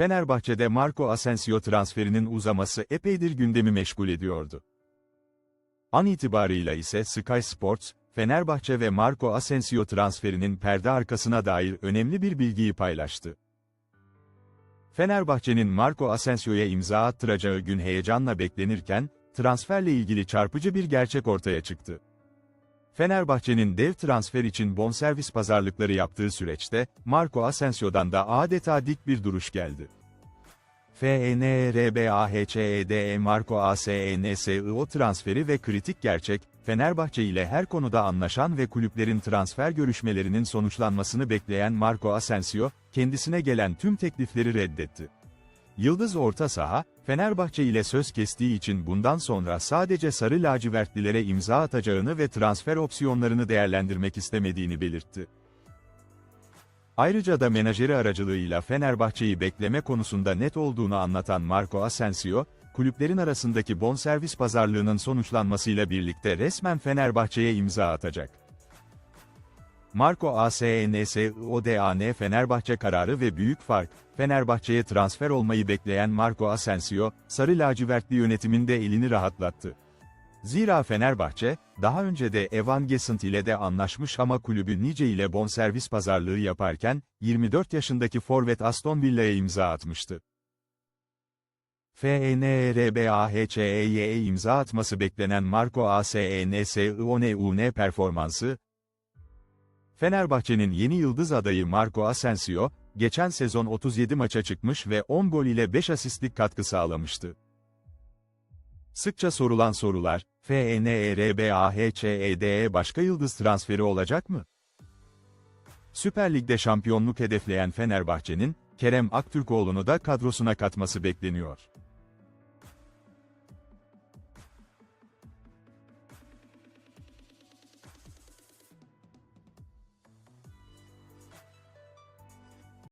Fenerbahçe'de Marco Asensio transferinin uzaması epeydir gündemi meşgul ediyordu. An itibarıyla ise Sky Sports, Fenerbahçe ve Marco Asensio transferinin perde arkasına dair önemli bir bilgiyi paylaştı. Fenerbahçe'nin Marco Asensio'ya imza attıracağı gün heyecanla beklenirken, transferle ilgili çarpıcı bir gerçek ortaya çıktı. Fenerbahçe'nin dev transfer için bonservis pazarlıkları yaptığı süreçte, Marco Asensio'dan da adeta dik bir duruş geldi. E FNRBAHCEDE Marco ASENSIO transferi ve kritik gerçek, Fenerbahçe ile her konuda anlaşan ve kulüplerin transfer görüşmelerinin sonuçlanmasını bekleyen Marco Asensio, kendisine gelen tüm teklifleri reddetti. Yıldız orta saha, Fenerbahçe ile söz kestiği için bundan sonra sadece sarı lacivertlilere imza atacağını ve transfer opsiyonlarını değerlendirmek istemediğini belirtti. Ayrıca da menajeri aracılığıyla Fenerbahçe'yi bekleme konusunda net olduğunu anlatan Marco Asensio, kulüplerin arasındaki bonservis pazarlığının sonuçlanmasıyla birlikte resmen Fenerbahçe'ye imza atacak. Marco ASNSODAN Fenerbahçe kararı ve büyük fark, Fenerbahçe'ye transfer olmayı bekleyen Marco Asensio, Sarı Lacivertli yönetiminde elini rahatlattı. Zira Fenerbahçe, daha önce de Evan Gesint ile de anlaşmış ama kulübü Nice ile bonservis pazarlığı yaparken, 24 yaşındaki forvet Aston Villa'ya imza atmıştı. FNRBAHCEY'e imza atması beklenen Marco ASENSIONEUN performansı, Fenerbahçe'nin yeni yıldız adayı Marco Asensio, geçen sezon 37 maça çıkmış ve 10 gol ile 5 asistlik katkı sağlamıştı. Sıkça sorulan sorular, FNRBAHCED'e başka yıldız transferi olacak mı? Süper Lig'de şampiyonluk hedefleyen Fenerbahçe'nin, Kerem Aktürkoğlu'nu da kadrosuna katması bekleniyor.